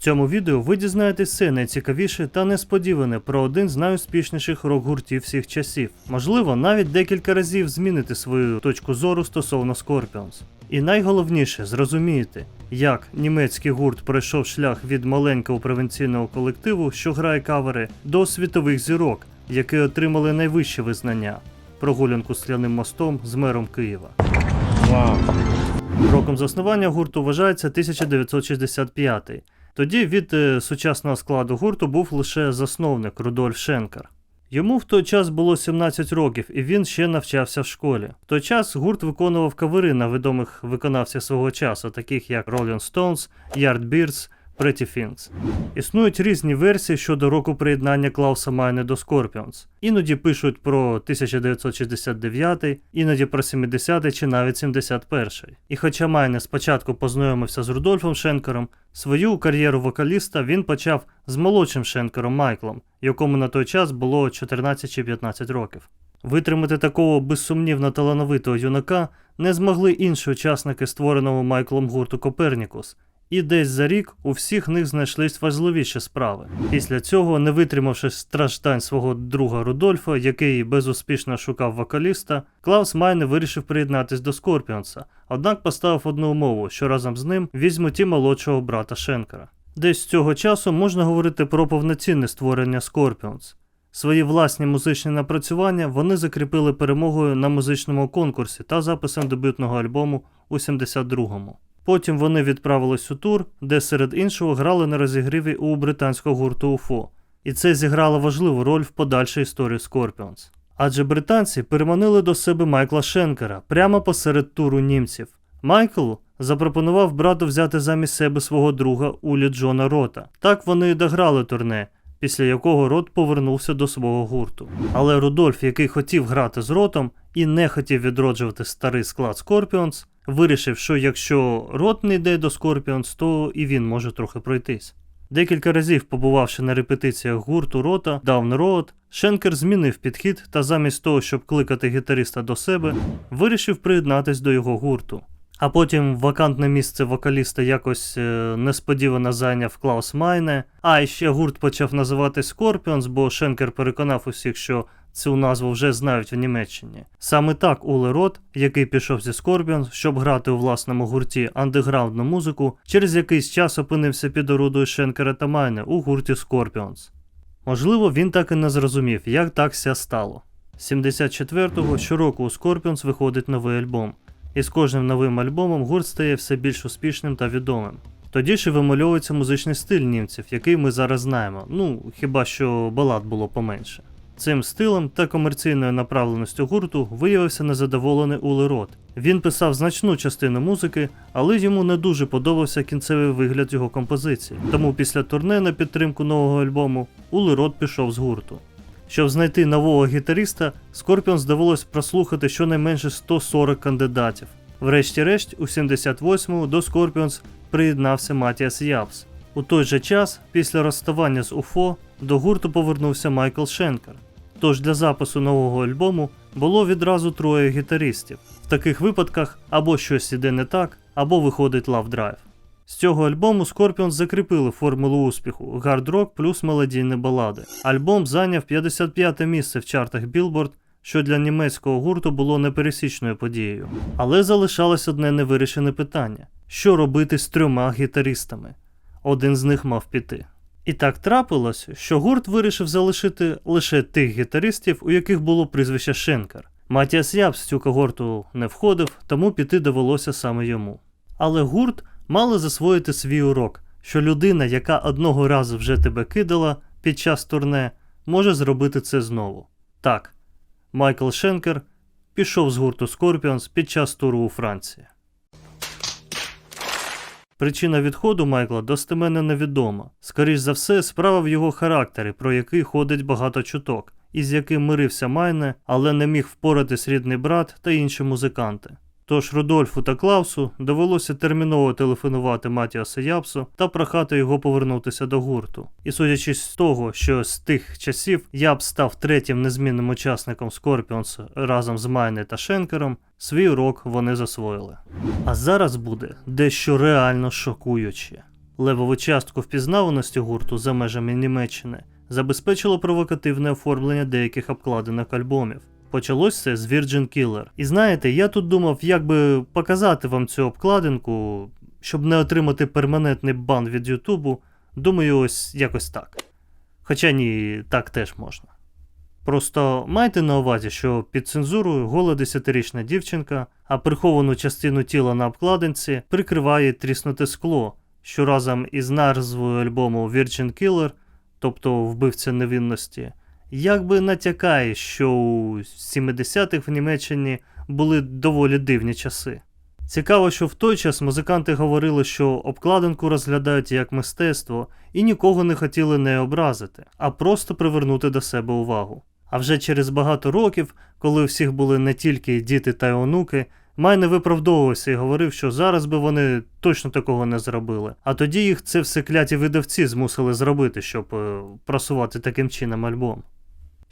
цьому відео ви дізнаєтесь все найцікавіше та несподіване про один з найуспішніших рок-гуртів всіх часів. Можливо, навіть декілька разів зміните свою точку зору стосовно Scorpions. І найголовніше зрозумієте, як німецький гурт пройшов шлях від маленького провінційного колективу, що грає кавери, до світових зірок, які отримали найвище визнання. Прогулянку скляним мостом з мером Києва. Вау. Роком заснування гурту вважається 1965. Тоді від е, сучасного складу гурту був лише засновник Рудольф Шенкер. Йому в той час було 17 років, і він ще навчався в школі. В той час гурт виконував кавери на відомих виконавців свого часу, таких як Rolling Stones, Yardbirds, Pretty Things. Існують різні версії щодо року приєднання Клауса Майне до Scorpions. Іноді пишуть про 1969, іноді про 70 чи навіть 71. І хоча Майне спочатку познайомився з Рудольфом Шенкером, свою кар'єру вокаліста він почав з молодшим Шенкером Майклом, якому на той час було 14 чи 15 років. Витримати такого безсумнівно талановитого юнака не змогли інші учасники створеного Майклом гурту Копернікус, і десь за рік у всіх них знайшлись важливіші справи. Після цього, не витримавши страждань свого друга Рудольфа, який безуспішно шукав вокаліста, Клаус Майне вирішив приєднатись до Скорпіонса, однак поставив одну умову, що разом з ним візьмуть і молодшого брата Шенкера. Десь з цього часу можна говорити про повноцінне створення Scorpions. Свої власні музичні напрацювання вони закріпили перемогою на музичному конкурсі та записом дебютного альбому у 72-му. Потім вони відправились у тур, де серед іншого грали на розігріві у британського гурту УФО. І це зіграло важливу роль в подальшій історії Scorpions. Адже британці переманили до себе Майкла Шенкера прямо посеред туру німців. Майкл запропонував брату взяти замість себе свого друга Улі Джона Рота. Так вони і дограли турне, після якого Рот повернувся до свого гурту. Але Рудольф, який хотів грати з Ротом і не хотів відроджувати старий склад Scorpions, вирішив, що якщо Рот не йде до Scorpions, то і він може трохи пройтись. Декілька разів побувавши на репетиціях гурту Рота Down Road, Шенкер змінив підхід та замість того, щоб кликати гітариста до себе, вирішив приєднатись до його гурту. А потім вакантне місце вокаліста якось е, несподівано зайняв Клаус Майне. А ще гурт почав називатись Scorpions, бо Шенкер переконав усіх, що цю назву вже знають в Німеччині. Саме так Уле Рот, який пішов зі Scorpions, щоб грати у власному гурті андеграундну музику, через якийсь час опинився під орудою Шенкера та Майне у гурті Scorpions. Можливо, він так і не зрозумів, як так ся стало. 74-го щороку у Scorpions виходить новий альбом, і з кожним новим альбомом гурт стає все більш успішним та відомим. Тоді і вимальовується музичний стиль німців, який ми зараз знаємо, ну хіба що балад було поменше. Цим стилем та комерційною направленістю гурту виявився незадоволений Уле Рот. Він писав значну частину музики, але йому не дуже подобався кінцевий вигляд його композиції. Тому після турне на підтримку нового альбому Уле Рот пішов з гурту. Щоб знайти нового гітариста, Скорпіон довелось прослухати щонайменше 140 кандидатів. Врешті-решт, у 78-му до Scorpions приєднався Матіас Япс. У той же час, після розставання з УФО, до гурту повернувся Майкл Шенкер. Тож для запису нового альбому було відразу троє гітаристів. В таких випадках або щось іде не так, або виходить Drive. З цього альбому Scorpions закріпили формулу успіху гард-рок плюс мелодійні балади. Альбом зайняв 55 місце в чартах Billboard, що для німецького гурту було непересічною подією. Але залишалось одне невирішене питання: що робити з трьома гітаристами? Один з них мав піти. І так трапилось, що гурт вирішив залишити лише тих гітаристів, у яких було прізвище Шенкер. Матіас Япс в цю когорту не входив, тому піти довелося саме йому. Але гурт мали засвоїти свій урок, що людина, яка одного разу вже тебе кидала під час турне, може зробити це знову. Так, Майкл Шенкер пішов з гурту Scorpions під час туру у Франції. Причина відходу Майкла достеменно невідома. Скоріш за все, справа в його характері, про який ходить багато чуток, із яким мирився Майне, але не міг впоратись рідний брат та інші музиканти. Тож Рудольфу та Клаусу довелося терміново телефонувати Матіасу Япсу та прохати його повернутися до гурту. І судячи з того, що з тих часів Япс став третім незмінним учасником Scorpions разом з Майне та Шенкером, свій урок вони засвоїли. А зараз буде дещо реально шокуюче. Левову частку впізнаваності гурту за межами Німеччини забезпечило провокативне оформлення деяких обкладинок альбомів. Почалось це з Virgin Killer. І знаєте, я тут думав, як би показати вам цю обкладинку, щоб не отримати перманентний бан від Ютубу. Думаю, ось якось так. Хоча ні, так теж можна. Просто майте на увазі, що під цензурою гола 10-річна дівчинка, а приховану частину тіла на обкладинці прикриває тріснуте скло, що разом із назвою альбому Virgin Killer, тобто вбивця невинності, якби натякає, що у 70-х в Німеччині були доволі дивні часи. Цікаво, що в той час музиканти говорили, що обкладинку розглядають як мистецтво і нікого не хотіли не образити, а просто привернути до себе увагу. А вже через багато років, коли у всіх були не тільки діти та й онуки, Майне виправдовувався і говорив, що зараз би вони точно такого не зробили. А тоді їх це все кляті видавці змусили зробити, щоб е, просувати таким чином альбом.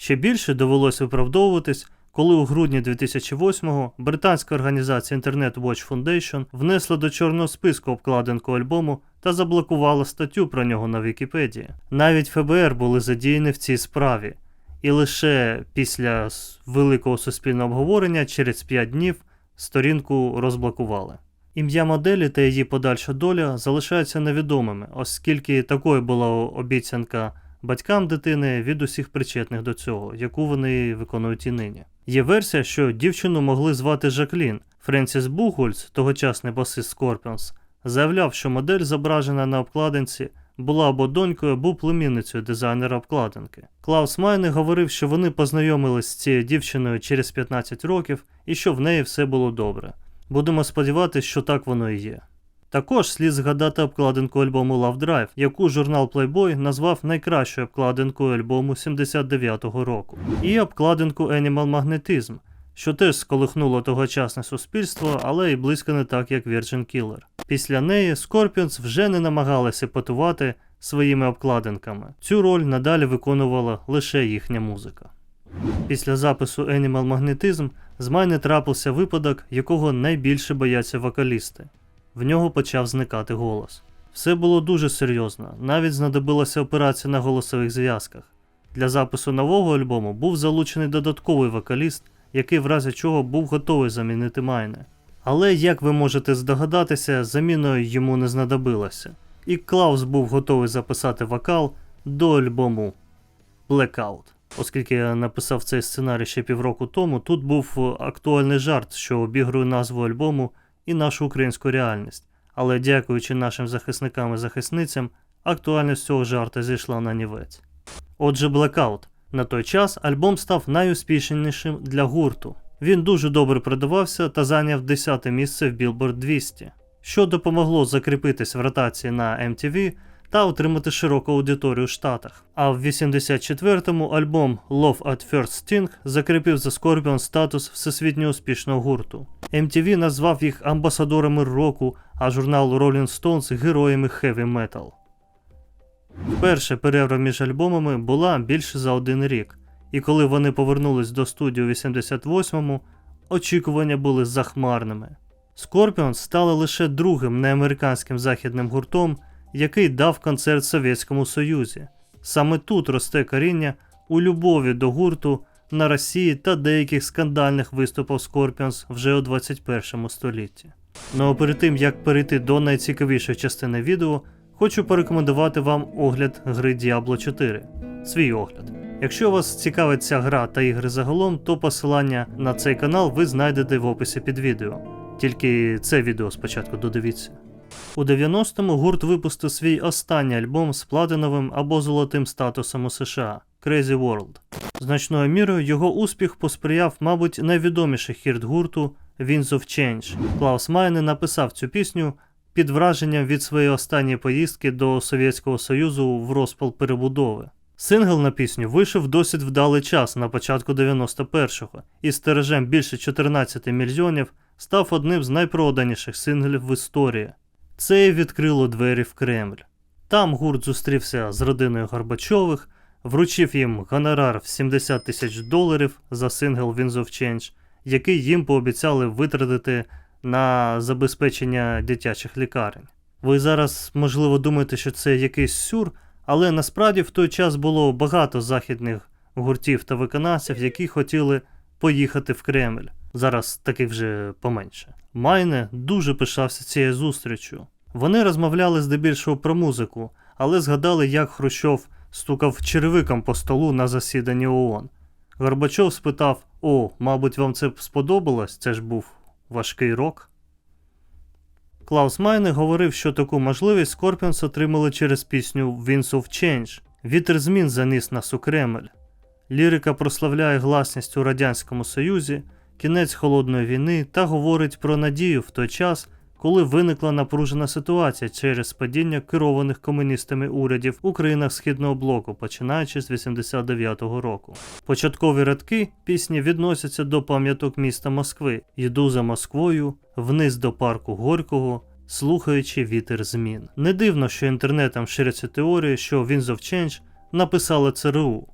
Ще більше довелося виправдовуватись, коли у грудні 2008-го британська організація Internet Watch Foundation внесла до чорного списку обкладинку альбому та заблокувала статтю про нього на Вікіпедії. Навіть ФБР були задіяні в цій справі, і лише після великого суспільного обговорення через 5 днів сторінку розблокували. Ім'я моделі та її подальша доля залишаються невідомими, оскільки такою була обіцянка батькам дитини від усіх причетних до цього, яку вони виконують і нині. Є версія, що дівчину могли звати Жаклін. Френсіс Бугольц, тогочасний басист Scorpions, заявляв, що модель, зображена на обкладинці, була або донькою, або племінницею дизайнера обкладинки. Клаус Майне говорив, що вони познайомились з цією дівчиною через 15 років і що в неї все було добре. Будемо сподіватися, що так воно і є. Також слід згадати обкладинку альбому Love Drive, яку журнал Playboy назвав найкращою обкладинкою альбому 79-го року, і обкладинку Animal Magnetism, що теж сколихнуло тогочасне суспільство, але й близько не так, як Virgin Killer. Після неї Scorpions вже не намагалися потувати своїми обкладинками. Цю роль надалі виконувала лише їхня музика. Після запису Animal Magnetism з Майни трапився випадок, якого найбільше бояться вокалісти. В нього почав зникати голос. Все було дуже серйозно, навіть знадобилася операція на голосових зв'язках. Для запису нового альбому був залучений додатковий вокаліст, який в разі чого був готовий замінити Майне. Але, як ви можете здогадатися, заміною йому не знадобилося, і Клаус був готовий записати вокал до альбому Blackout. Оскільки я написав цей сценарій ще півроку тому, тут був е, актуальний жарт, що обігрує назву альбому і нашу українську реальність. Але дякуючи нашим захисникам і захисницям, актуальність цього жарта зійшла на нівець. Отже, Blackout. На той час альбом став найуспішнішим для гурту. Він дуже добре продавався та зайняв 10 місце в Billboard 200, що допомогло закріпитись в ротації на MTV та отримати широку аудиторію в Штатах. А в 84-му альбом Love at First Sting закріпив за Scorpion статус всесвітньо успішного гурту. MTV назвав їх амбасадорами року, а журнал Rolling Stones героями хеві метал. Перша перерва між альбомами була більше за один рік, і коли вони повернулись до студії у 88-му, очікування були захмарними. Scorpions стали лише другим неамериканським західним гуртом, який дав концерт Совєтському Союзі. Саме тут росте коріння у любові до гурту на Росії та деяких скандальних виступів Scorpions вже у 21 столітті. Ну а перед тим як перейти до найцікавішої частини відео, хочу порекомендувати вам огляд гри Diablo 4. Свій огляд. Якщо вас цікавить ця гра та ігри загалом, то посилання на цей канал ви знайдете в описі під відео. Тільки це відео спочатку додивіться. У 90-му гурт випустив свій останній альбом з платиновим або золотим статусом у США Crazy World. Значною мірою його успіх посприяв, мабуть, найвідоміший хірт гурту Winds of Change. Клаус Майне написав цю пісню під враженням від своєї останньої поїздки до Совєтського Союзу в розпал перебудови. Сингл на пісню вийшов досить вдалий час на початку 91-го і з тиражем більше 14 мільйонів став одним з найпроданіших синглів в історії. Це відкрило двері в Кремль. Там гурт зустрівся з родиною Горбачових, вручив їм гонорар в 70 тисяч доларів за сингл Winds of Change, який їм пообіцяли витратити на забезпечення дитячих лікарень. Ви зараз, можливо, думаєте, що це якийсь сюр, але насправді в той час було багато західних гуртів та виконавців, які хотіли поїхати в Кремль. Зараз таких вже поменше. Майне дуже пишався цією зустрічю. Вони розмовляли здебільшого про музику, але згадали, як Хрущов стукав черевиком по столу на засіданні ООН. Горбачов спитав: О, мабуть, вам це сподобалось? Це ж був важкий рок. Клаус Майне говорив, що таку можливість Scorpions отримали через пісню Winds of Change. Вітер змін заніс нас у Кремль. Лірика прославляє гласність у Радянському Союзі, кінець холодної війни та говорить про надію в той час, коли виникла напружена ситуація через падіння керованих комуністами урядів у країнах Східного блоку, починаючи з 89-го року. Початкові рядки пісні відносяться до пам'яток міста Москви. Йду за Москвою, вниз до парку Горького, слухаючи вітер змін. Не дивно, що інтернетом ширяться теорії, що Winds of Change написали ЦРУ.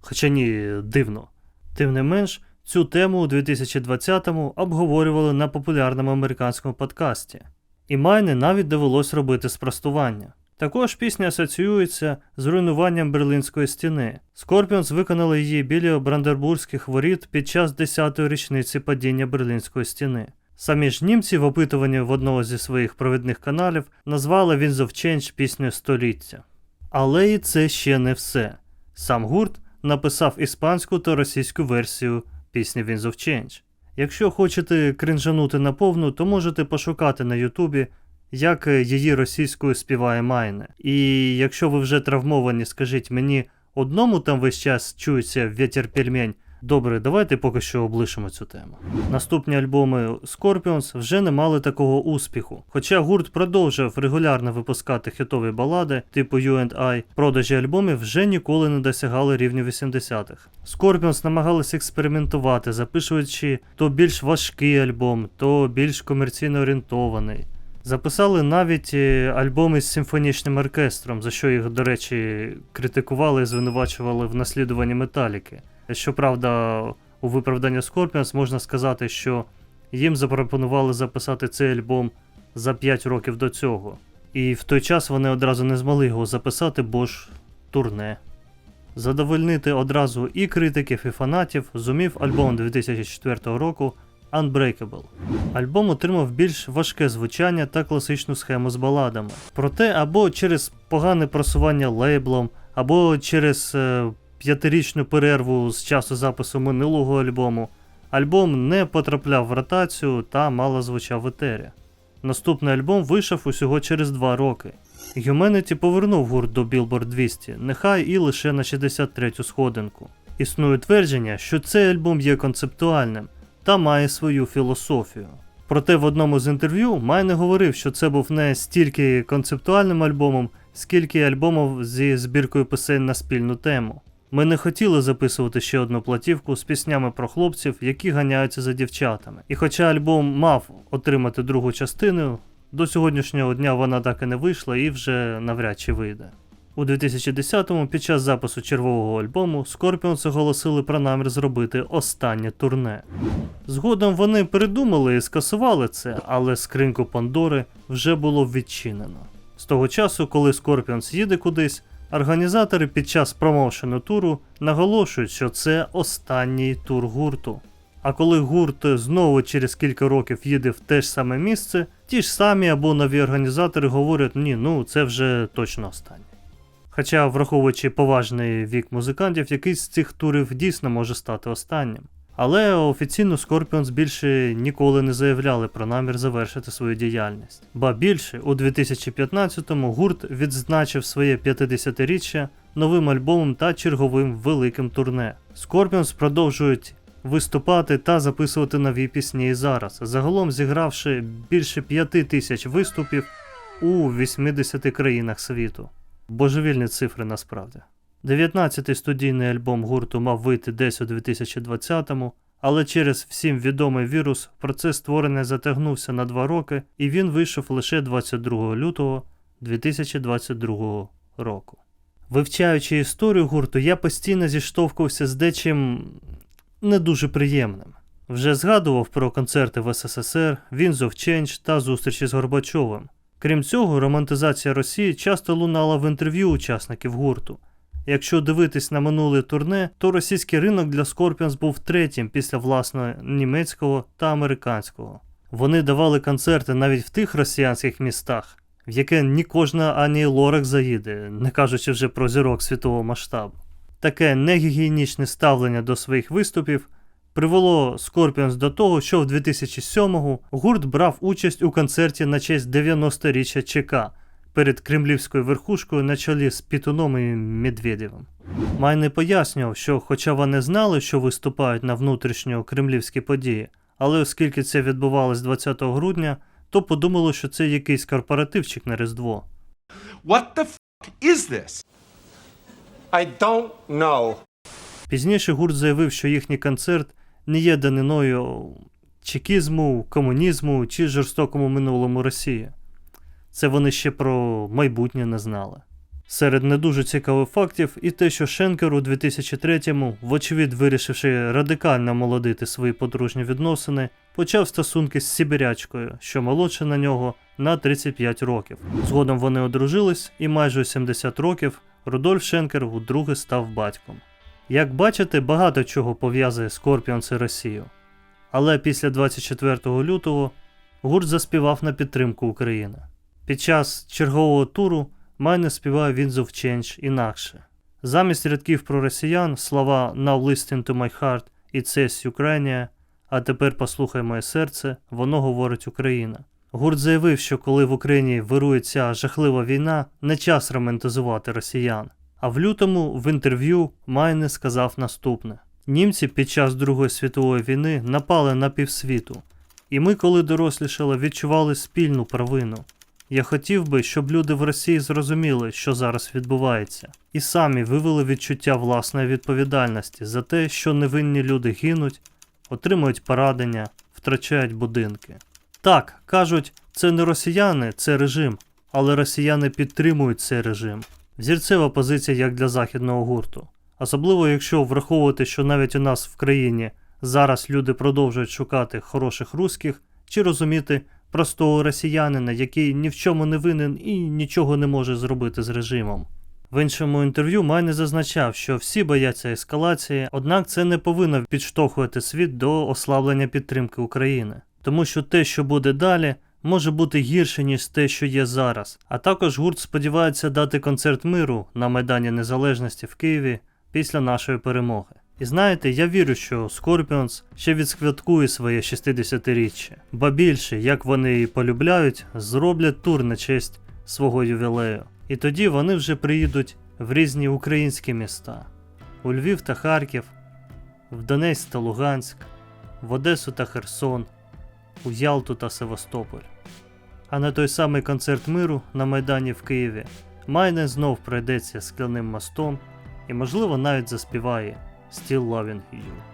Хоча ні, дивно. Тим не менш, цю тему у 2020-му обговорювали на популярному американському подкасті. І Майне навіть довелось робити спростування. Також пісня асоціюється з руйнуванням Берлінської стіни. Скорпіонс виконали її біля Брандербурзьких воріт під час 10-ї річниці падіння Берлінської стіни. Самі ж німці в опитуванні в одного зі своїх провідних каналів назвали Winds of Change піснею століття. Але і це ще не все. Сам гурт написав іспанську та російську версію пісні Winds of Change. Якщо хочете кринжанути наповну, то можете пошукати на Ютубі, як її російською співає Майне. І якщо ви вже травмовані, скажіть мені, одному там весь час чується вітер пельмень. Добре, давайте поки що облишимо цю тему. Наступні альбоми Scorpions вже не мали такого успіху. Хоча гурт продовжив регулярно випускати хітові балади, типу You and I, продажі альбомів вже ніколи не досягали рівню 80-х. Scorpions намагалися експериментувати, записуючи то більш важкий альбом, то більш комерційно орієнтований. Записали навіть е, альбоми з симфонічним оркестром, за що їх, до речі, критикували і звинувачували в наслідуванні металіки. Щоправда, у виправданні Scorpions можна сказати, що їм запропонували записати цей альбом за 5 років до цього. І в той час вони одразу не змогли його записати, бо ж турне. Задовольнити одразу і критиків, і фанатів зумів альбом 2004 року Unbreakable. Альбом отримав більш важке звучання та класичну схему з баладами. Проте або через погане просування лейблом, або через е, п'ятирічну перерву з часу запису минулого альбому, альбом не потрапляв в ротацію та мало звучав в етері. Наступний альбом вийшов усього через два роки. Humanity повернув гурт до Billboard 200, нехай і лише на 63-ю сходинку. Існує твердження, що цей альбом є концептуальним та має свою філософію. Проте в одному з інтерв'ю Майне говорив, що це був не стільки концептуальним альбомом, скільки альбомом зі збіркою пісень на спільну тему. Ми не хотіли записувати ще одну платівку з піснями про хлопців, які ганяються за дівчатами. І хоча альбом мав отримати другу частину, до сьогоднішнього дня вона так і не вийшла і вже навряд чи вийде. У 2010-му під час запису червового альбому Scorpions оголосили про намір зробити останнє турне. Згодом вони передумали і скасували це, але скриньку Пандори вже було відчинено. З того часу, коли Scorpions їде кудись, Організатори під час промоушену туру наголошують, що це останній тур гурту. А коли гурт знову через кілька років їде в те ж саме місце, ті ж самі або нові організатори говорять, ні, ну це вже точно останнє. Хоча, враховуючи поважний вік музикантів, якийсь з цих турів дійсно може стати останнім. Але офіційно Scorpions більше ніколи не заявляли про намір завершити свою діяльність. Ба більше, у 2015-му гурт відзначив своє 50-річчя новим альбомом та черговим великим турне. Scorpions продовжують виступати та записувати нові пісні і зараз, загалом зігравши більше 5 тисяч виступів у 80 країнах світу. Божевільні цифри насправді. 19-й студійний альбом гурту мав вийти десь у 2020-му, але через всім відомий вірус процес створення затягнувся на два роки, і він вийшов лише 22 лютого 2022 року. Вивчаючи історію гурту, я постійно зіштовхувався з дечим не дуже приємним. Вже згадував про концерти в СССР, Winds of Change та зустрічі з Горбачовим. Крім цього, романтизація Росії часто лунала в інтерв'ю учасників гурту. Якщо дивитись на минуле турне, то російський ринок для Scorpions був третім після власного німецького та американського. Вони давали концерти навіть в тих росіянських містах, в яке ні кожна ані Лорак заїде, не кажучи вже про зірок світового масштабу. Таке негігієнічне ставлення до своїх виступів привело Scorpions до того, що в 2007-му гурт брав участь у концерті на честь 90-річчя ЧК перед кремлівською верхушкою на чолі з Пітуном і Медведєвим. Майне пояснював, що хоча вони знали, що виступають на внутрішньокремлівські події, але оскільки це відбувалось 20 грудня, то подумали, що це якийсь корпоративчик на Різдво. What the f is this? I don't know. Пізніше гурт заявив, що їхній концерт не є даниною чекізму, комунізму чи жорстокому минулому Росії. Це вони ще про майбутнє не знали. Серед не дуже цікавих фактів і те, що Шенкер у 2003-му, вочевидь вирішивши радикально молодити свої подружні відносини, почав стосунки з Сибірячкою, що молодша на нього на 35 років. Згодом вони одружились, і майже у 70 років Рудольф Шенкер вдруге став батьком. Як бачите, багато чого пов'язує Scorpions і Росію. Але після 24 лютого гурт заспівав на підтримку України. Під час чергового туру Майне співає Winds of інакше. Замість рядків про росіян слова Now listen to my heart і це Україна, а тепер послухай моє серце, воно говорить Україна. Гурт заявив, що коли в Україні вирує ця жахлива війна, не час романтизувати росіян. А в лютому в інтерв'ю Майне сказав наступне: німці під час Другої світової війни напали на півсвіту, і ми, коли дорослішали, відчували спільну провину. Я хотів би, щоб люди в Росії зрозуміли, що зараз відбувається, і самі вивели відчуття власної відповідальності за те, що невинні люди гинуть, отримують порадення, втрачають будинки. Так, кажуть, це не росіяни, це режим, але росіяни підтримують цей режим. Взірцева позиція як для західного гурту. Особливо якщо враховувати, що навіть у нас в країні зараз люди продовжують шукати хороших русських чи розуміти простого росіянина, який ні в чому не винен і нічого не може зробити з режимом. В іншому інтерв'ю Майне зазначав, що всі бояться ескалації, однак це не повинно підштовхувати світ до ослаблення підтримки України, тому що те, що буде далі, може бути гірше, ніж те, що є зараз. А також гурт сподівається дати концерт миру на Майдані Незалежності в Києві після нашої перемоги. І знаєте, я вірю, що Scorpions ще відсвяткує своє 60-річчя, ба більше, як вони і полюбляють, зроблять тур на честь свого ювілею. І тоді вони вже приїдуть в різні українські міста: у Львів та Харків, в Донецьк та Луганськ, в Одесу та Херсон, у Ялту та Севастополь. А на той самий концерт миру на Майдані в Києві Майне знов пройдеться скляним мостом і, можливо, навіть заспіває Still Loving You.